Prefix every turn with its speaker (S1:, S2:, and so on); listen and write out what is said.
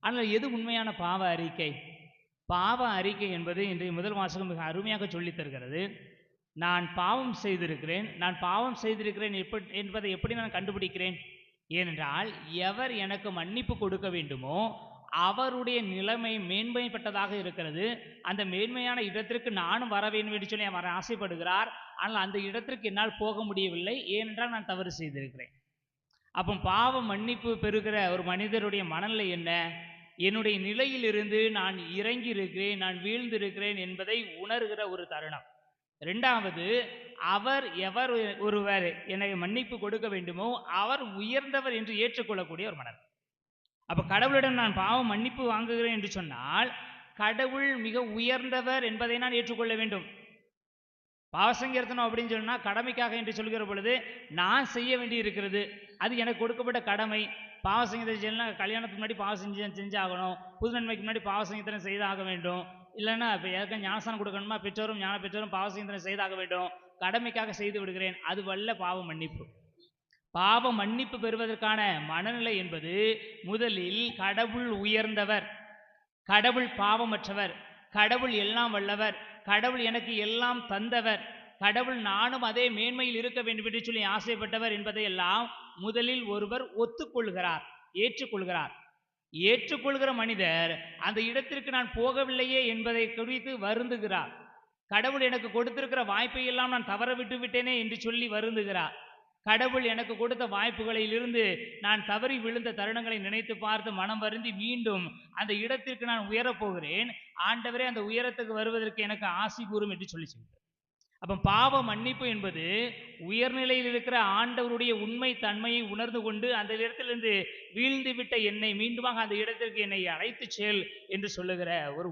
S1: ஆனால் எது உண்மையான பாவ அறிக்கை? பாவ அறிக்கை என்பது இன்றைய முதல் வாசகம் மிக அருமையாக சொல்லித் தருகிறது. நான் பாவம் செய்திருக்கிறேன். நான் பாவம் செய்திருக்கிறேன் எப்படி என்பதை எப்படி நான் கண்டுபிடிக்கிறேன்? ஏனென்றால் எவர் எனக்கு மன்னிப்பு கொடுக்க வேண்டுமோ அவருடைய நிலைமை மேன்மைப்பட்டதாக இருக்கிறது. அந்த மேன்மையான இடத்திற்கு நானும் வர வேண்டும் என்று சொல்லி அவர் ஆசைப்படுகிறார். ஆனால் அந்த இடத்திற்கு என்னால் போக முடியவில்லை. ஏனென்றால் நான் தவறு செய்திருக்கிறேன். அப்போ பாவ மன்னிப்பு பெறுகிற ஒரு மனிதருடைய மனநிலை என்ன? என்னுடைய நிலையிலிருந்து நான் இறங்கி இருக்கிறேன் நான் வீழ்ந்திருக்கிறேன் என்பதை உணர்கிற ஒரு தருணம். ரெண்டாவது அவர் எவர் ஒருவர் என்னை மன்னிப்பு கொடுக்க வேண்டுமோ அவர் உயர்ந்தவர் என்று ஏற்றுக்கொள்ளக்கூடிய ஒரு மனர் அப்போ கடவுளிடம் நான் பாவம் மன்னிப்பு வாங்குகிறேன் என்று சொன்னால் கடவுள் மிக உயர்ந்தவர் என்பதை நான் ஏற்றுக்கொள்ள வேண்டும். பாவசங்கீர்த்தனம் அப்படின்னு சொன்னால் கடமைக்காக என்று சொல்கிற பொழுது நான் செய்ய வேண்டி இருக்கிறது அது எனக்கு கொடுக்கப்பட்ட கடமை. பாவசங்கீதம் கல்யாணத்துக்கு முன்னாடி பாவ செஞ்சு செஞ்சாகணும். புது நன்மைக்கு முன்னாடி பாவசங்கீதனம் செய்தாக வேண்டும். இல்லைன்னா இப்போ யாருக்கும் ஞானஸ்தானம் கொடுக்கணுமா? பெற்றோரும் ஞான பெற்றோரும் பாவசங்கீதனம் செய்தாக வேண்டும். கடமைக்காக செய்து விடுகிறேன். அது வல்ல பாவ மன்னிப்பு. பாவ மன்னிப்பு பெறுவதற்கான மனநிலை என்பது முதலில் கடவுள் உயர்ந்தவர் கடவுள் பாவமற்றவர் கடவுள் எல்லாம் வல்லவர் கடவுள் எனக்கு எல்லாம் தந்தவர் கடவுள் நானும் அதே மேன்மையில் இருக்க வேண்டும் என்று சொல்லி ஆசைப்பட்டவர் என்பதையெல்லாம் முதலில் ஒருவர் ஒத்துக்கொள்கிறார் ஏற்றுக்கொள்கிறார். ஏற்றுக்கொள்கிற மனிதர் அந்த இடத்திற்கு நான் போகவில்லையே என்பதை குறித்து வருந்துகிறார். கடவுள் எனக்கு கொடுத்திருக்கிற வாய்ப்பை எல்லாம் நான் தவற விட்டு விட்டேனே என்று சொல்லி வருந்துகிறார். கடவுள் எனக்கு கொடுத்த வாய்ப்புகளிலிருந்து நான் தவறி விழுந்த தருணங்களை நினைத்து பார்த்து மனம் வருந்தி மீண்டும் அந்த இடத்திற்கு நான் உயரப் போகிறேன். ஆண்டவரே அந்த உயரத்துக்கு வருவதற்கு எனக்கு ஆசி கூறும் என்று சொல்லி சொல்கிறார். அப்போ பாவ மன்னிப்பு என்பது உயர்நிலையில் இருக்கிற ஆண்டவருடைய உண்மை தன்மையை உணர்ந்து கொண்டு அந்த இடத்திலிருந்து வீழ்ந்து விட்ட என்னை மீண்டுமாக அந்த இடத்திற்கு என்னை அழைத்து செல் என்று சொல்லுகிற ஒரு